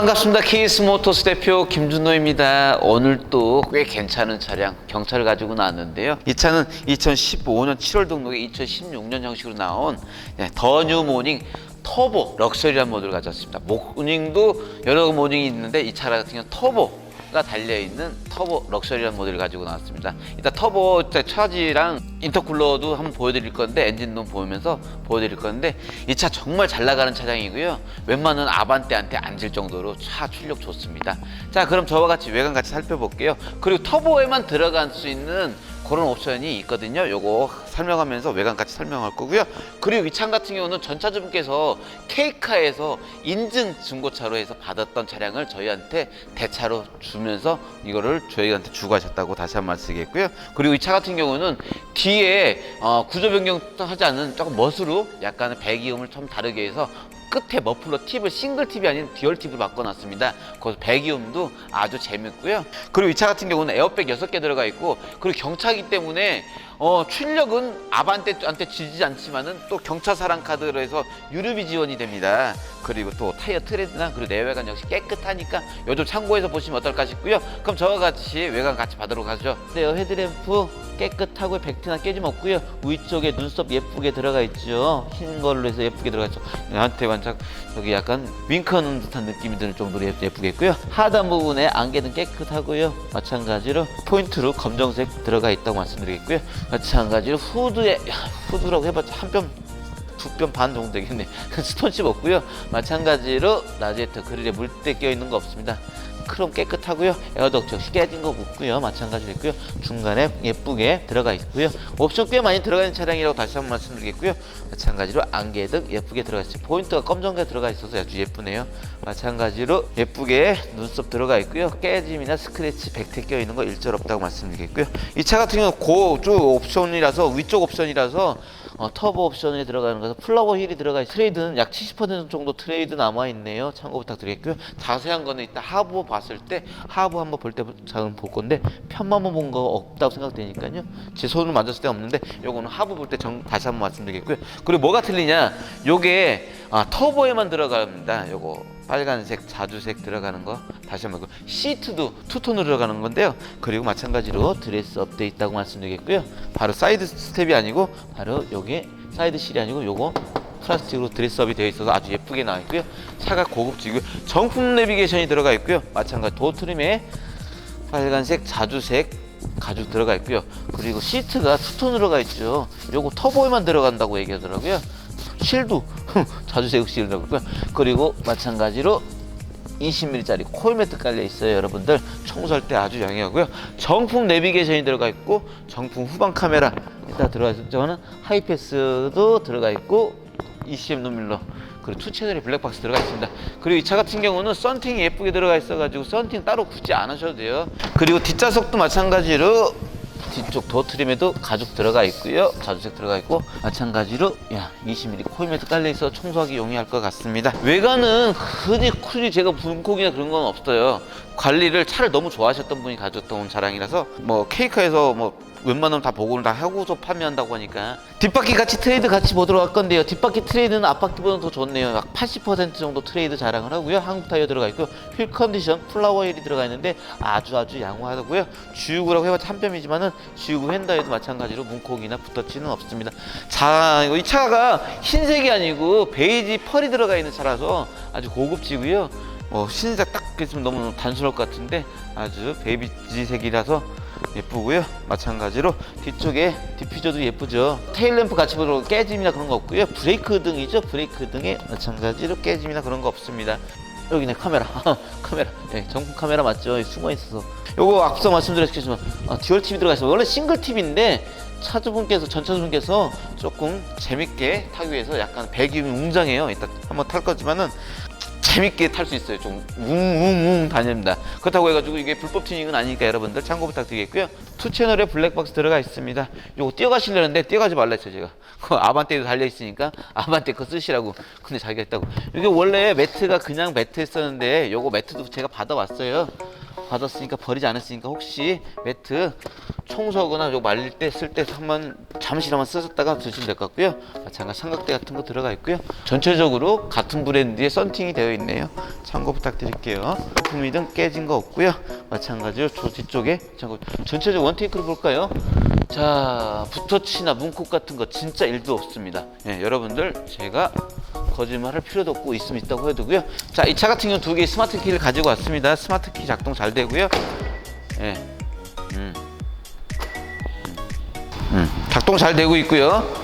반갑습니다. 케이스 모터스 대표 김준호입니다. 오늘 또 꽤 괜찮은 차량 경차를 가지고 나왔는데요. 이 차는 2015년 7월 등록에 2016년 형식으로 나온 네, 더뉴 모닝 터보 럭셔리한 모델을 가졌습니다. 모닝도 여러 모닝이 있는데 이 차 같은 경우는 터보 가 달려있는 터보 럭셔리한 모델을 가지고 나왔습니다. 이따 터보 차지랑 인터쿨러도 한번 보여드릴 건데 엔진룸 보면서 보여드릴 건데 이 차 정말 잘 나가는 차량이고요. 웬만한 아반떼한테 앉을 정도로 차 출력 좋습니다. 자 그럼 저와 같이 외관 같이 살펴볼게요. 그리고 터보에만 들어갈 수 있는 그런 옵션이 있거든요. 요거 설명하면서 외관 같이 설명할 거고요. 그리고 이차 같은 경우는 전차주분께서 케이카에서 인증 중고차로 해서 받았던 차량을 저희한테 대차로 주면서 이거를 저희한테 주고 하셨다고 다시 한번 말씀드리겠고요. 그리고 이 차 같은 경우는 뒤에 어, 구조 변경하지 않은 조금 멋으로 약간의 배기음을 좀 다르게 해서 끝에 머플러 팁을 싱글 팁이 아닌 듀얼 팁으로 바꿔놨습니다. 그 배기음도 아주 재밌고요. 그리고 이 차 같은 경우는 에어백 6개 들어가 있고 그리고 경차기 때문에 어, 출력은 아반떼한테 지지 않지만은 또 경차 사랑 카드로 해서 유류비 지원이 됩니다. 그리고 또 타이어 트레드나 그리고 내외관 역시 깨끗하니까 요즘 참고해서 보시면 어떨까 싶고요. 그럼 저와 같이 외관 같이 받으러 가죠. 네, 헤드램프 깨끗하고 벡트나 깨짐 없고요. 위쪽에 눈썹 예쁘게 들어가 있죠. 흰 걸로 해서 예쁘게 들어가 있죠. 나한테 반짝 여기 약간 윙크하는 듯한 느낌이 들 정도로 예- 예쁘게 있고요. 하단 부분에 안개는 깨끗하고요. 마찬가지로 포인트로 검정색 들어가 있다고 말씀드리겠고요. 마찬가지로 후드에 야, 후드라고 해봤자 한 뼘 두 뼘 반 정도 되겠네. 스톤칩 없고요. 마찬가지로 라지에터 그릴에 물때 껴 있는 거 없습니다. 크롬 깨끗하고요. 에어덕 역시 깨진 거 없고요. 마찬가지로 있고요. 중간에 예쁘게 들어가 있고요. 옵션 꽤 많이 들어가 있는 차량이라고 다시 한번 말씀드리겠고요. 마찬가지로 안개등 예쁘게 들어가 있어요. 포인트가 검정게 들어가 있어서 아주 예쁘네요. 마찬가지로 예쁘게 눈썹 들어가 있고요. 깨짐이나 스크래치 백태 껴 있는 거 일절 없다고 말씀드리겠고요. 이 차 같은 경우는 고쪽 옵션이라서 위쪽 옵션이라서 어, 터보 옵션에 들어가는 거서 플라워 힐이 들어가 있어요. 트레이드는 약 70% 정도 트레이드 남아 있네요. 참고 부탁드리겠고요. 자세한 거는 이따 하부 봤을 때 하부 한번 볼때 작은 볼 건데 편만 본 거 없다고 생각되니까요. 제 손으로 만졌을 때 없는데 요거는 하부 볼 때 다시 한번 말씀드리겠고요. 그리고 뭐가 틀리냐? 요게 아, 터보에만 들어갑니다. 요거 빨간색 자주색 들어가는 거 다시 한번 그 시트도 투톤으로 들어가는 건데요. 그리고 마찬가지로 드레스 업돼 있다고 말씀드리겠고요. 바로 사이드 스텝이 아니고 바로 여기 사이드 실이 아니고 요거 플라스틱으로 드레스업이 되어 있어서 아주 예쁘게 나와 있고요. 차가 고급지고요. 정품 내비게이션이 들어가 있고요. 마찬가지 도 트림에 빨간색 자주색 가죽 들어가 있고요. 그리고 시트가 투톤으로 가 있죠. 요거 터보에만 들어간다고 얘기하더라고요. 실도 자주색 실 들어가고요. 그리고 마찬가지로 20mm짜리 코일 매트 깔려 있어요, 여러분들. 청소할 때 아주 양해하고요. 정품 내비게이션이 들어가 있고 정품 후방 카메라 일단 들어가 있죠. 저는 하이패스도 들어가 있고 ECM 노밀러 그리고 투 채널의 블랙박스 들어가 있습니다. 그리고 이 차 같은 경우는 썬팅이 예쁘게 들어가 있어 가지고 썬팅 따로 굳이 안 하셔도 돼요. 그리고 뒷좌석도 마찬가지로 뒤쪽 도어 트림에도 가죽 들어가 있고요. 자주색 들어가 있고 마찬가지로 야 20mm 코일매트 깔려 있어 청소하기 용이할 것 같습니다. 외관은 흔히 흔히 제가 분콕이나 그런 건 없어요. 관리를 차를 너무 좋아하셨던 분이 가졌던 차량이라서 뭐 케이카에서 뭐 웬만하면 다 보고를 다 하고서 판매한다고 하니까. 뒷바퀴 같이 트레이드 같이 보도록 할 건데요. 뒷바퀴 트레이드는 앞바퀴보다 더 좋네요. 약 80% 정도 트레이드 자랑을 하고요. 한국 타이어 들어가 있고 휠 컨디션 플라워 힐이 들어가 있는데 아주 아주 양호하고요. 주유구라고 해봤자 한 뼘이지만은 주유구 휀다에도 마찬가지로 문콕이나 붓터치는 없습니다. 자 이 차가 흰색이 아니고 베이지 펄이 들어가 있는 차라서 아주 고급지고요 뭐 흰색 딱 있으면 너무 단순할 것 같은데 아주 베이지색이라서 예쁘고요. 마찬가지로 뒤쪽에 디퓨저도 예쁘죠. 테일 램프 같이 보도록 깨짐이나 그런 거 없고요. 브레이크 등이죠. 브레이크 등에 마찬가지로 깨짐이나 그런 거 없습니다. 여기네 카메라 카메라 예, 정품 카메라 맞죠 숨어 있어서 요거 앞서 말씀드렸겠지만 아, 듀얼 TV 들어가 있어요 원래 싱글 TV인데 차주분께서 전차주분께서 조금 재밌게 타기 위해서 약간 배기음이 웅장해요 이따 한번 탈 거지만은 재밌게 탈 수 있어요. 좀 웅웅웅 다닙니다. 그렇다고 해가지고 이게 불법 튜닝은 아니니까 여러분들 참고 부탁드리겠고요. 투 채널에 블랙박스 들어가 있습니다. 요거 뛰어가시려는데 뛰어가지 말라 했어요 제가. 그 아반떼도 달려 있으니까 아반떼 거 쓰시라고. 근데 자기가 했다고. 이게 원래 매트가 그냥 매트였었는데 요거 매트도 제가 받아왔어요. 받았으니까 버리지 않았으니까 혹시 매트 청소하거나 요 말릴 때 쓸 때 한번 잠시 한번 쓰셨다가 드시면 될 것 같고요. 마찬가지 삼각대 같은 거 들어가 있고요. 전체적으로 같은 브랜드의 썬팅이 되어 있네요. 참고 부탁드릴게요. 품이든 깨진 거 없고요. 마찬가지로 저 뒤쪽에 참고 전체적 원테이크로 볼까요? 자, 붓터치나 문콕 같은 거 진짜 일도 없습니다. 예, 여러분들 제가 거짓말할 필요도 없고 있으면 있다고 해두고요. 자, 이 차 같은 경우는 두 개의 스마트 키를 가지고 왔습니다. 스마트 키 작동 잘 되고요. 예, 음, 음, 작동 잘 되고 있고요.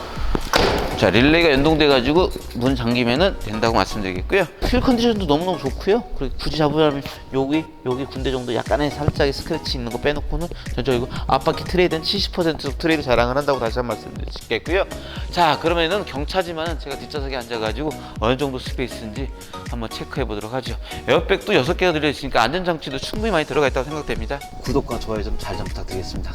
자, 릴레이가 연동돼 가지고 문 잠기면은 된다고 말씀드리겠고요. 휠 컨디션도 너무너무 좋고요. 그리고 굳이 잡으려면 여기 여기 군데 정도 약간의 살짝의 스크래치 있는 거 빼놓고는 전적이고 앞바퀴 트레이드는 70% 트레이드 자랑을 한다고 다시 한번 말씀 드리겠고요. 자, 그러면은 경차지만은 제가 뒷좌석에 앉아 가지고 어느 정도 스페이스인지 한번 체크해 보도록 하죠. 에어백도 6개가 들려 있으니까 안전장치도 충분히 많이 들어가 있다고 생각됩니다. 구독과 좋아요 좀 잘 좀 부탁드리겠습니다.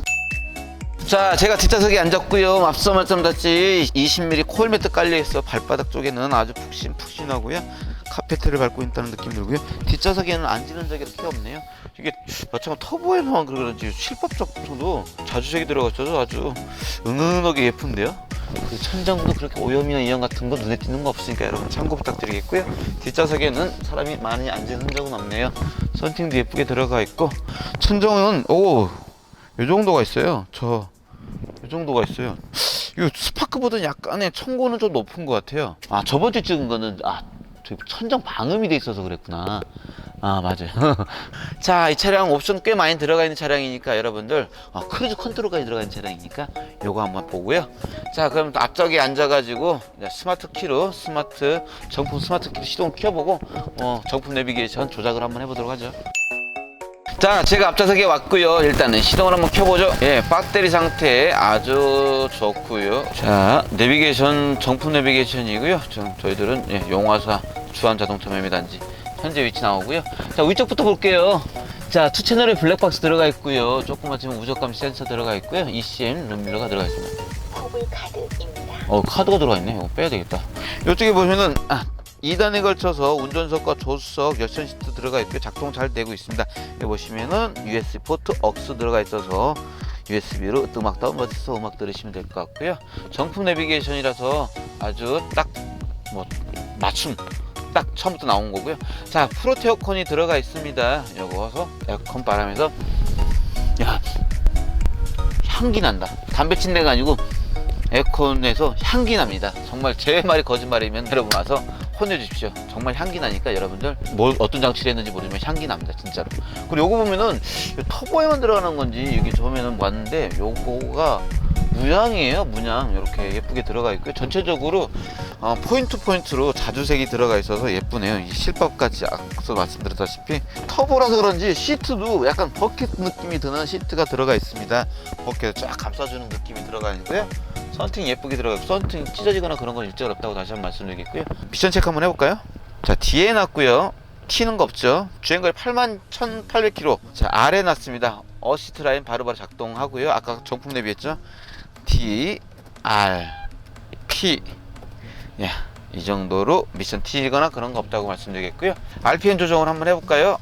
자, 제가 뒷좌석에 앉았고요. 앞서 말씀드렸지 20mm 콜매트 깔려 있어 발바닥 쪽에는 아주 푹신푹신하고요. 카페트를 밟고 있다는 느낌 들고요. 뒷좌석에는 앉는 적이 그렇게 없네요. 이게 마찬가지 터보에서만 그런지 실밥적도 자주색이 들어가서 아주 은은하게 예쁜데요. 그 천장도 그렇게 오염이나 이형 같은 거 눈에 띄는 거 없으니까 여러분 참고 부탁드리겠고요. 뒷좌석에는 사람이 많이 앉은 흔적은 없네요. 썬팅도 예쁘게 들어가 있고 천정은 오, 요 정도가 있어요. 저이 정도가 있어요. 이 스파크보다는 약간의 청고는 좀 높은 것 같아요. 아 저번 주 찍은 거는 아 천정 방음이 돼 있어서 그랬구나. 아 맞아요. 자 이 차량 옵션 꽤 많이 들어가 있는 차량이니까 여러분들 아, 크루즈 컨트롤까지 들어가 있는 차량이니까 요거 한번 보고요. 자 그럼 앞쪽에 앉아가지고 스마트 키로 스마트 정품 스마트 키로 시동 켜보고 어, 정품 내비게이션 조작을 한번 해보도록 하죠. 자, 제가 앞좌석에 왔고요. 일단은 시동을 한번 켜보죠. 예, 배터리 상태 아주 좋고요. 자, 내비게이션 정품 내비게이션이고요. 저, 저희들은 예, 용화사 주한 자동차 매매단지 현재 위치 나오고요. 자, 위쪽부터 볼게요. 자, 투 채널에 블랙박스 들어가 있고요. 조그맣지만 우적감 센서 들어가 있고요. ECM 룸밀러가 들어가 있습니다. 어 카드가 들어가 있네 이거 빼야 되겠다 이쪽에 보면은 아 2단에 걸쳐서 운전석과 조수석 열선 시트 들어가 있고요 작동 잘 되고 있습니다. 여기 보시면은 USB 포트 억스 들어가 있어서 USB로 음악 다운받아서 음악 들으시면 될 것 같고요. 정품 내비게이션이라서 아주 딱 뭐 맞춤 딱 처음부터 나온 거고요. 자 프로테 어컨이 들어가 있습니다. 요거서 에어컨 바람에서. 야 향기 난다. 담배 친 데가 아니고 에어컨에서 향기 납니다. 정말 제 말이 거짓말이면 여러분 와서 혼내주십시오. 정말 향기 나니까 여러분들 뭘 어떤 장치를 했는지 모르지만 향기 납니다. 진짜로. 그리고 요거 보면은 요 터보에만 들어가는 건지 여기 보면은 왔는데 요거가 문양이에요. 문양 이렇게 예쁘게 들어가 있고요. 전체적으로 어, 포인트 포인트로 자주색이 들어가 있어서 예쁘네요. 이 실밥같이 앞서 말씀드렸다시피 터보라서 그런지 시트도 약간 버킷 느낌이 드는 시트가 들어가 있습니다. 버킷을 쫙 감싸주는 느낌이 들어가 있고요. 썬팅 예쁘게 들어가고 썬팅 찢어지거나 그런 건 일절 없다고 다시 한번 말씀드리겠고요. 미션 체크 한번 해볼까요? 자 뒤에 놨고요. 튀는 거 없죠. 주행거리 8만 1,800km. 자 아래 놨습니다. 어시트 라인 바로바로 작동하고요. 아까 정품 내비했죠. D R P 야, 이 정도로 미션 튀거나 그런 거 없다고 말씀드리겠고요. RPM 조정을 한번 해볼까요?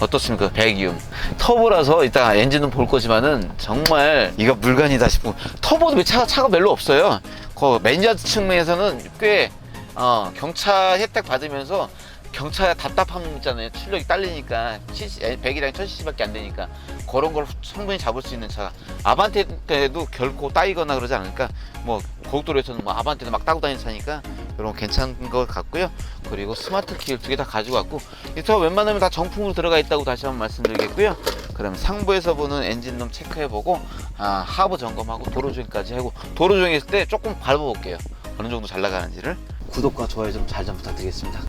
어떻습니까? 배기음. 터보라서 이따 엔진은 볼 거지만은 정말 이거 물건이다 싶고 터보도 왜 차가 차가 별로 없어요. 그 매니저 측면에서는 꽤 어, 경차 혜택 받으면서 경차 답답함 있잖아요. 출력이 딸리니까 70, 100이랑 1000cc밖에 안 되니까 그런 걸 충분히 잡을 수 있는 차가 아반떼 때도 결코 따이거나 그러지 않으니까 뭐 고속도로에서는 뭐 아반떼도 막 따고 다니는 차니까 이런 거 괜찮은 것 같고요. 그리고 스마트 키를 두 개 다 가지고 왔고 이차 웬만하면 다 정품으로 들어가 있다고 다시 한번 말씀드리겠고요. 그럼 상부에서 보는 엔진룸 체크해보고 아, 하부 점검하고 도로 주행까지 하고 도로 주행했을 때 조금 밟아볼게요. 어느 정도 잘 나가는지를 구독과 좋아요 좀 잘좀 부탁드리겠습니다.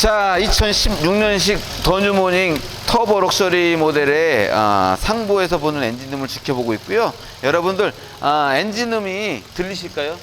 자, 2016년식 더뉴모닝 터보 럭셔리 모델의 아, 상부에서 보는 엔진음을 지켜보고 있고요. 여러분들 아, 엔진음이 들리실까요?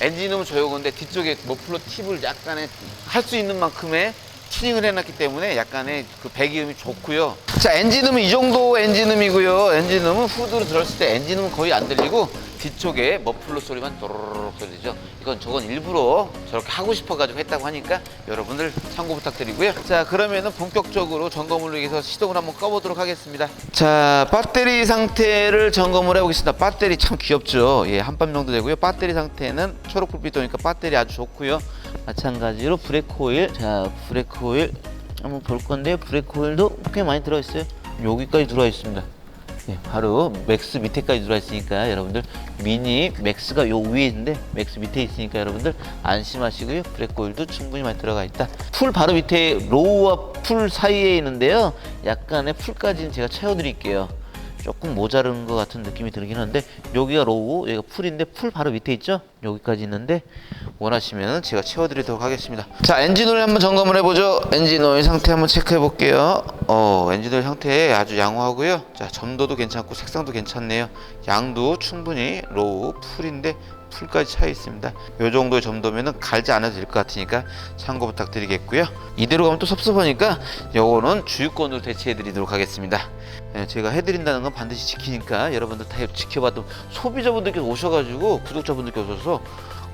엔진음은 조용한데 뒤쪽에 머플러 팁을 약간의 할 수 있는 만큼의 튜닝을 해놨기 때문에 약간의 그 배기음이 좋고요. 자, 엔진음은 이 정도 엔진음이고요. 엔진음은 후드로 들었을 때 엔진음은 거의 안 들리고 뒤쪽에 머플러 소리만 도로록 소리죠. 이건 저건 일부러 저렇게 하고 싶어가지고 했다고 하니까 여러분들 참고 부탁드리고요. 자 그러면은 본격적으로 점검을 위해서 시동을 한번 꺼보도록 하겠습니다. 자 배터리 상태를 점검을 해보겠습니다. 배터리 참 귀엽죠. 예, 한밤 정도 되고요. 배터리 상태는 초록 불빛 도니까 배터리 아주 좋고요. 마찬가지로 브레이크 오일. 자 브레이크 오일 한번 볼 건데요. 브레이크 오일도 꽤 많이 들어있어요. 여기까지 들어와 있습니다. 예, 바로 맥스 밑에까지 들어와 있으니까 여러분들 미니 맥스가 요 위에 있는데 맥스 밑에 있으니까 여러분들 안심하시고요. 브레이크 오일도 충분히 많이 들어가 있다. 풀 바로 밑에 로우와 풀 사이에 있는데요. 약간의 풀까지는 제가 채워드릴게요. 조금 모자른 것 같은 느낌이 들긴 한데 여기가 로우 여기가 풀인데 풀 바로 밑에 있죠 여기까지 있는데 원하시면 제가 채워드리도록 하겠습니다 자 엔진 오일 한번 점검을 해보죠 엔진 오일 상태 한번 체크해 볼게요 어 엔진 오일 상태 아주 양호하고요 자 점도도 괜찮고 색상도 괜찮네요 양도 충분히 로우 풀인데 풀까지 차 있습니다. 이 정도의 점도면은 갈지 않아도 될 것 같으니까 참고 부탁드리겠고요. 이대로 가면 또 섭섭하니까 요거는 주유권으로 대체해 드리도록 하겠습니다. 예, 제가 해드린다는 건 반드시 지키니까 여러분들 다 지켜봐도 소비자분들께서 오셔가지고 구독자분들께 오셔서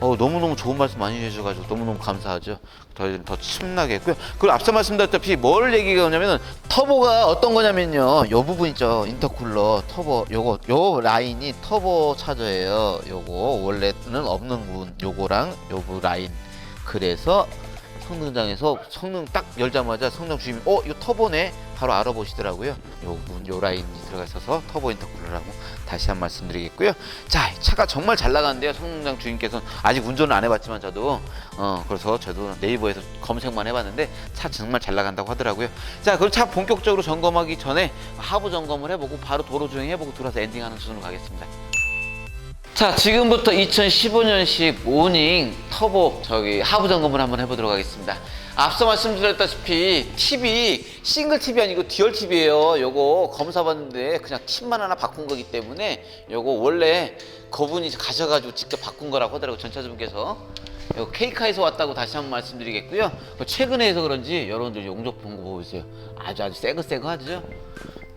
어, 너무너무 좋은 말씀 많이 해주셔가지고 너무너무 감사하죠. 저희는 더 침나게 했고요. 그리고 앞서 말씀드렸다시피 뭘 얘기가 오냐면은 터보가 어떤 거냐면요. 요 부분 있죠. 인터쿨러 터보 요거 요 라인이 터보 차저예요. 요거 원래는 없는 부분 요거랑 요거 라인. 그래서 성능장에서 성능 딱 열자마자 성능 주임이 어 이거 터보네 바로 알아보시더라고요. 요 요 라인이 들어가 있어서 터보 인터쿨러라고 다시 한 말씀드리겠고요. 자 차가 정말 잘 나가는데요. 성능장 주임께서는 아직 운전을 안 해봤지만 저도 어 그래서 저도 네이버에서 검색만 해봤는데 차 정말 잘 나간다고 하더라고요. 자 그럼 차 본격적으로 점검하기 전에 하부 점검을 해보고 바로 도로 주행 해보고 들어와서 엔딩하는 수준으로 가겠습니다. 자 지금부터 2015년식 오닝 터보 저기 하부 점검을 한번 해보도록 하겠습니다. 앞서 말씀드렸다시피 TV 싱글 TV 아니고 듀얼 TV예요. 요거 검사봤는데 그냥 팁만 하나 바꾼 거기 때문에 요거 원래 그분이 가셔가지고 직접 바꾼 거라고 하더라고요 전차주분께서. 요 케이카에서 왔다고 다시 한번 말씀드리겠고요. 최근에 해서 그런지 여러분들 용접 본거 보세요. 아주 아주 새거 새거 하죠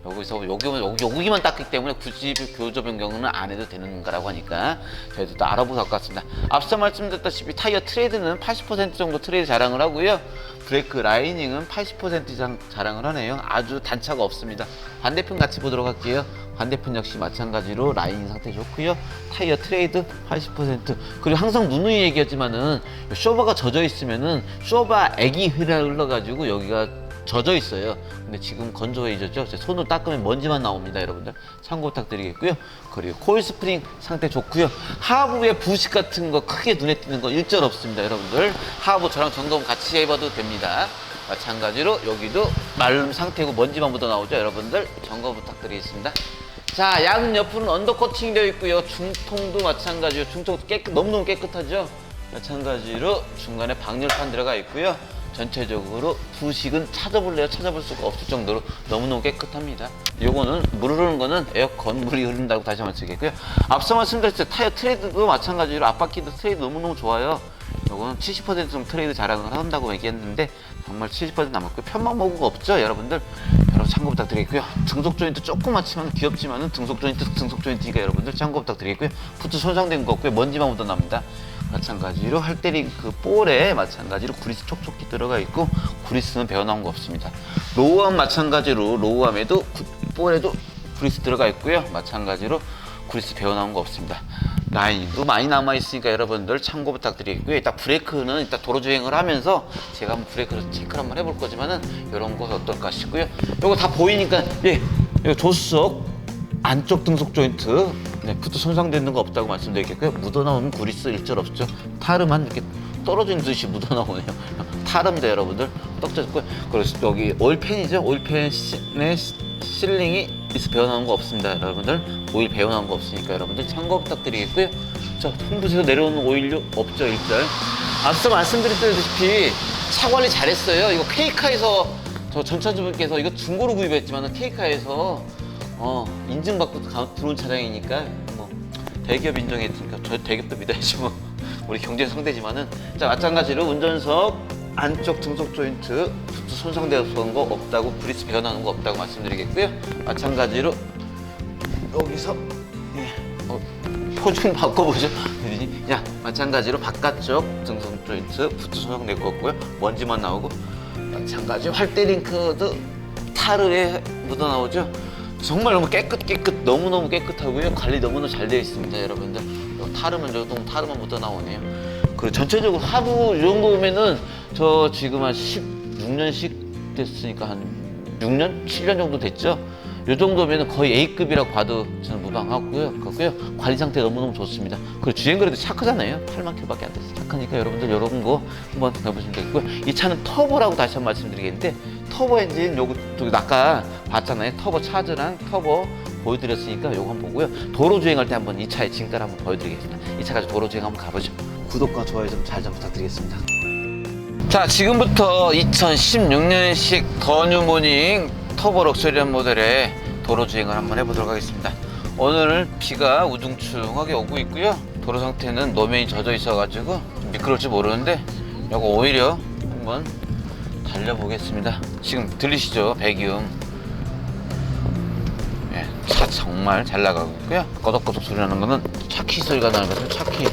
여기서 여기만 여기 여기만 땄기 때문에 굳이 교조 변경은 안 해도 되는 거라고 하니까 저희도 또 알아보서 갖고 왔습니다. 앞서 말씀드렸다시피 타이어 트레이드는 80% 정도 트레이드 자랑을 하고요. 브레이크 라이닝은 80% 이상 자랑을 하네요. 아주 단차가 없습니다. 반대편 같이 보도록 할게요. 반대편 역시 마찬가지로 라이닝 상태 좋고요. 타이어 트레이드 80% 그리고 항상 누누이 얘기하지만은 쇼바가 젖어 있으면은 쇼바 액이 흘러가지고 여기가 젖어 있어요. 근데 지금 건조해졌죠. 제 손으로 닦으면 먼지만 나옵니다, 여러분들. 참고 부탁드리겠고요. 그리고 코일 스프링 상태 좋고요. 하부에 부식 같은 거 크게 눈에 띄는 거 일절 없습니다, 여러분들. 하부 저랑 점검 같이 해봐도 됩니다. 마찬가지로 여기도 마름 상태고 먼지만 묻어 나오죠, 여러분들. 점검 부탁드리겠습니다. 자, 양 옆으로는 언더 코팅 되어 있고요. 중통도 마찬가지로 중통 깨끗 너무너무 깨끗하죠. 마찬가지로 중간에 방열판 들어가 있고요. 전체적으로 부식은 찾아볼래요? 찾아볼 수가 없을 정도로 너무너무 깨끗합니다. 요거는 물 흐르는 거는 에어컨 물이 흐른다고 다시 한번 쓰겠고요. 앞서 말씀드렸죠 타이어 트레이드도 마찬가지로 앞바퀴도 트레이드 너무너무 좋아요. 요거는 70% 정도 트레이드 자랑을 한다고 얘기했는데 정말 70% 남았고요 편막 모구가 없죠 여러분들? 여러분 참고 부탁드리겠고요. 등속 조인트 조그맣지만 귀엽지만은 등속 조인트 등속 조인트니까 여러분들 참고 부탁드리겠고요. 푸트 손상된 거 없고요. 먼지만 묻어납니다 마찬가지로 할때링 그 볼에 마찬가지로 구리스 촉촉히 들어가 있고 구리스는 배어나온 거 없습니다. 로우암 마찬가지로 로우암에도 구- 볼에도 구리스 들어가 있고요. 마찬가지로 구리스 배어나온 거 없습니다. 라인도 많이 남아 있으니까 여러분들 참고 부탁드리겠고요. 이따 브레이크는 이따 도로 주행을 하면서 제가 한번 브레이크를 체크를 한번 해볼 거지만은 이런 거 어떨까 싶고요. 이거 다 보이니까 예, 이거 조수석 안쪽 등속 조인트 네, 푸트 손상되는 거 없다고 말씀드리겠고요. 묻어나오는 구리스 일절 없죠. 타르만 이렇게 떨어지는 듯이 묻어나오네요. 타르입니다, 여러분들. 떡졌고요. 그리고 여기 오일팬이죠. 오일팬의 실링이 있어 배어나온 거 없습니다, 여러분들. 오일 배어나온 거 없으니까 여러분들 참고 부탁드리겠고요. 자, 홍보에서 내려오는 오일료 없죠, 일절. 앞서 말씀드렸다시피 차 관리 잘했어요. 이거 케이카에서 저 전차주분께서 이거 중고로 구입했지만 케이카에서 어, 인증받고 가- 들어온 차량이니까 뭐 대기업 인정했으니까 저 대기업도 믿어야지 뭐 우리 경쟁 상대지만은 자 마찬가지로 운전석 안쪽 등속 조인트 손상되었던 거 없다고 브리스 배어나는 거 없다고 말씀드리겠고요 마찬가지로 여기서 예, 어, 표좀 바꿔보죠. 야, 마찬가지로 바깥쪽 등선 조인트 부츠 소형 내거고요. 먼지만 나오고 마찬가지 활대 링크도 타르에 묻어 나오죠. 정말 너무 깨끗 깨끗 너무 너무 깨끗하고요. 관리 너무나 잘 되어 있습니다, 여러분들. 요 타르만 저동 타르만 묻어 나오네요. 그리고 전체적으로 하부 이 정도면은 저 지금 한 16년씩 됐으니까 한 6년, 7년 정도 됐죠. 이 정도면 거의 A급이라고 봐도 저는 무방하고요. 그렇고요. 관리 상태 너무너무 좋습니다. 그리고 주행 거리도 착하잖아요. 8만 킬로밖에 안 됐어요. 착하니까 여러분들 이런 거 한번 해보시면 되겠고요. 이 차는 터보라고 다시 한 번 말씀드리겠는데 터보 엔진 요거 저기 아까 봤잖아요. 터보 차저랑 터보 보여드렸으니까 요거 한번 보고요. 도로 주행할 때 한번 이 차의 진가를 한번 보여드리겠습니다. 이 차 가지고 도로 주행 한번 가보죠. 구독과 좋아요 좀 잘 좀 부탁드리겠습니다. 자 지금부터 2016년식 더 뉴모닝 터보 럭셔리한 모델의 도로 주행을 한번 해보도록 하겠습니다 오늘은 비가 우중충하게 오고 있고요 도로 상태는 노면이 젖어 있어가지고 좀 미끄러울지 모르는데 이거 오히려 한번 달려보겠습니다 지금 들리시죠 배기음 예, 차 정말 잘 나가고 있고요 꺼덕꺼덕 소리 나는 거는 차키 소리가 나는 거죠 차키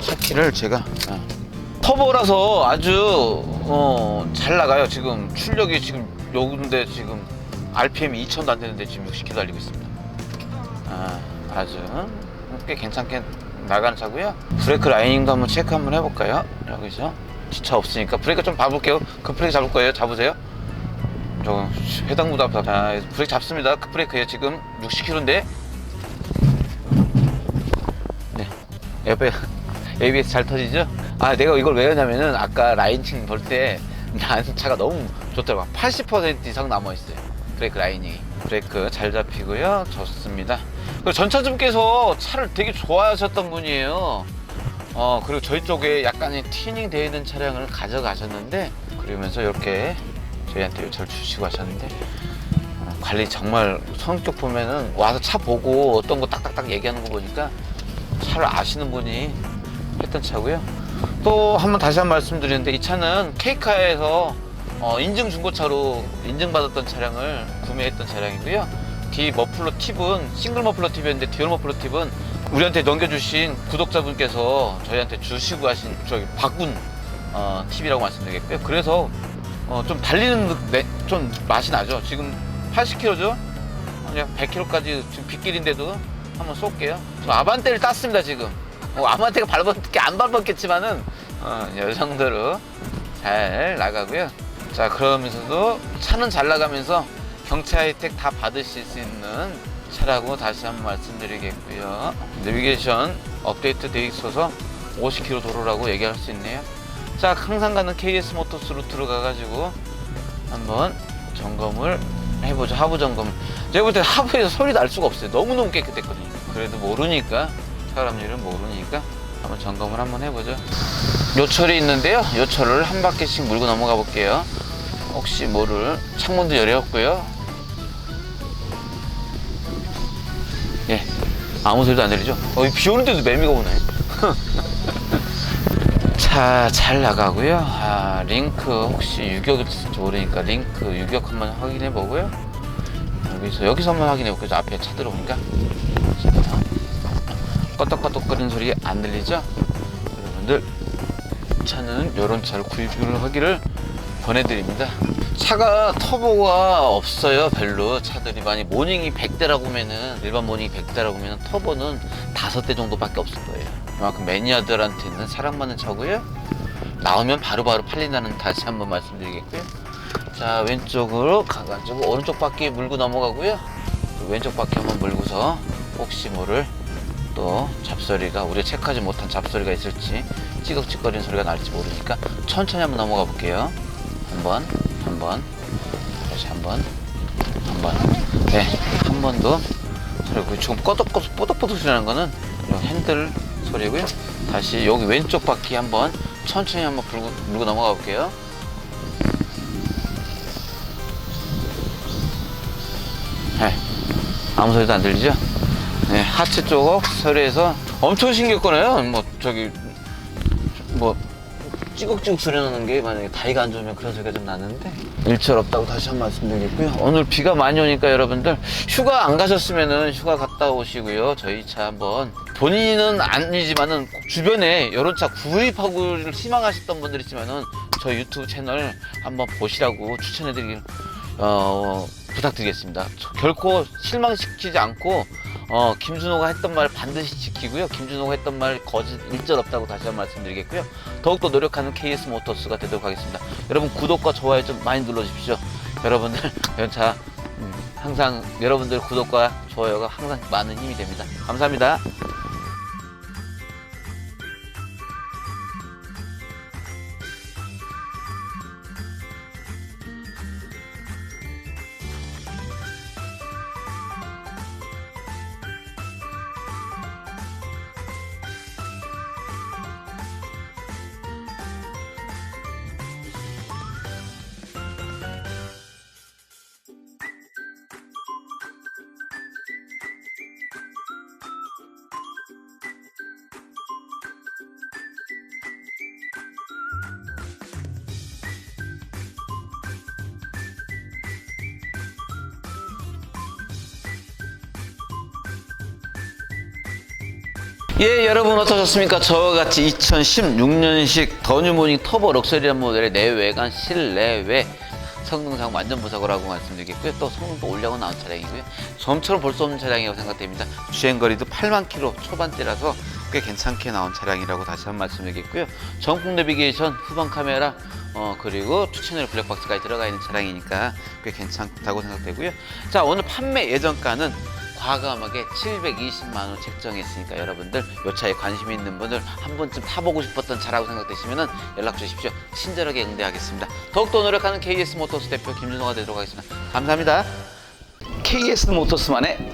차키를 제가 아, 터보라서 아주 어, 잘 나가요. 지금 출력이 지금 요근데 지금 RPM이 2천도 안 되는데 지금 60km 달리고 있습니다. 아, 아주 꽤 괜찮게 나가는 차고요. 브레이크 라인도 한번 체크 한번 해볼까요? 여기서 지차 없으니까 브레이크 좀 밟을게요. 그 브레이크 잡을 거예요. 잡으세요. 저 해당무도 앞에 자, 브레이크 잡습니다. 그 브레이크에 지금 60km인데 네 옆에 ABS 잘 터지죠? 아 내가 이걸 왜 하냐면은 아까 라인칭 볼 때 난 차가 너무 좋더라고 80% 이상 남아있어요 브레이크 라인이 브레이크 잘 잡히고요 좋습니다 그리고 전차주분께서 차를 되게 좋아하셨던 분이에요 어 그리고 저희 쪽에 약간의 튜닝 되어 있는 차량을 가져가셨는데 그러면서 이렇게 저희한테 요청을 주시고 하셨는데 어, 관리 정말 성격 보면은 와서 차 보고 어떤 거 딱딱딱 얘기하는 거 보니까 차를 아시는 분이 했던 차고요. 또 한번 다시 한번 말씀 드리는데 이 차는 케이카에서 어, 인증 중고차로 인증받았던 차량을 구매했던 차량이고요. 뒤 머플러 팁은 싱글 머플러 팁이었는데 듀얼 머플러 팁은 우리한테 넘겨주신 구독자분께서 저희한테 주시고 하신 저기 바꾼 어, 팁이라고 말씀드리겠고요. 그래서 어, 좀 달리는 느- 네, 좀 맛이 나죠. 지금 80km죠? 그냥 100km까지 지금 빗길인데도 한번 쏠게요. 저 아반떼를 땄습니다 지금. 뭐 아반떼가 밟았게 안 밟았겠지만은 어, 이 정도로 잘 나가고요. 자 그러면서도 차는 잘 나가면서 경차 혜택 다 받으실 수 있는 차라고 다시 한번 말씀드리겠고요. 내비게이션 업데이트 돼 있어서 50km 도로라고 얘기할 수 있네요. 자 항상 가는 KS 모터스 루트로 가가지고 한번 점검을 해보죠. 하부 점검. 제가 볼 때 하부에서 소리 날 수가 없어요. 너무너무 깨끗했거든요. 그래도 모르니까, 사람 일은 모르니까 한번 점검을 한번 해보죠. 요철이 있는데요. 요철을 한 바퀴씩 물고 넘어가 볼게요. 혹시 모를 창문도 열렸고요. 아무 소리도 안 들리죠? 어, 비 오는 데도 매미가 오네. 차잘 나가고요. 아, 링크 혹시 유격일지 모르니까 링크 유격 한번 확인해 보고요. 여기서 여기서 한번 확인해 볼게요. 저 앞에 차 들어오니까. 자, 껐덕껐덕거리는 소리 안 들리죠? 여러분들 차는 이런 차를 구입을 하기를 권해드립니다. 차가 터보가 없어요 별로. 차들이 많이 모닝이 100대라고 하면은 일반 모닝이 100대라고 하면은 터보는 5대 정도밖에 없을 거예요. 그만큼 매니아들한테는 사랑받는 차고요. 나오면 바로바로 팔린다는 다시 한번 말씀드리겠고요. 자 왼쪽으로 가가지고 오른쪽 바퀴 물고 넘어가고요. 또 왼쪽 바퀴 한번 물고서 혹시 모를 또 잡소리가 우리가 체크하지 못한 잡소리가 있을지 찌걱찌걱거리는 소리가 날지 모르니까 천천히 한번 넘어가 볼게요. 한번 한 번. 다시 한 번. 한 번. 네 한 번 더 그리고 지금 꺼덕꺼덕 뽀덕뽀덕 소리 나는 거는 이 핸들 소리고요. 다시 여기 왼쪽 바퀴 한번 천천히 한번 불고, 물고 넘어가 볼게요. 네. 아무 소리도 안 들리죠? 네 하체 쪽 소리에서 엄청 신경 꺼내요. 뭐 저기 뭐 찌걱찌걱 소리 나는 게 만약에 다리가 안 좋으면 그런 소리가 좀 나는데 일절 없다고 다시 한번 말씀 드리겠고요. 오늘 비가 많이 오니까 여러분들 휴가 안 가셨으면은 휴가 갔다 오시고요. 저희 차 한번 본인은 아니지만은 꼭 주변에 이런 차 구입하고 희망하셨던 분들 있으면은 저희 유튜브 채널 한번 보시라고 추천해드리길 어, 부탁드리겠습니다. 저- 결코 실망시키지 않고 어, 김준호가 했던 말 반드시 지키고요. 김준호가 했던 말 거짓 일절 없다고 다시 한번 말씀드리겠고요. 더욱더 노력하는 KS 모터스가 되도록 하겠습니다. 여러분 구독과 좋아요 좀 많이 눌러주십시오. 여러분들 연차 음, 항상 여러분들 구독과 좋아요가 항상 많은 힘이 됩니다. 감사합니다. 예, 여러분 어떠셨습니까? 저와 같이 2016년식 더뉴모닝 터보 럭셔리한 모델의 내외관 실내외 성능상 완전 무사고라고 말씀드리겠고요. 또 성능도 올려고 나온 차량이고요. 점처럼 볼 수 없는 차량이라고 생각됩니다. 주행거리도 8만 킬로 초반대라서 꽤 괜찮게 나온 차량이라고 다시 한 번 말씀드리겠고요. 전국 내비게이션, 후방 카메라, 어, 그리고 투채널 블랙박스까지 들어가 있는 차량이니까 꽤 괜찮다고 생각되고요. 자, 오늘 판매 예정가는 과감하게 720만 원 책정했으니까 여러분들 요 차에 관심 있는 분들 한 번쯤 타보고 싶었던 차라고 생각되시면 연락 주십시오. 친절하게 응대하겠습니다. 더욱더 노력하는 KS 모터스 대표 김준호가 되도록 하겠습니다. 감사합니다. KS 모터스만의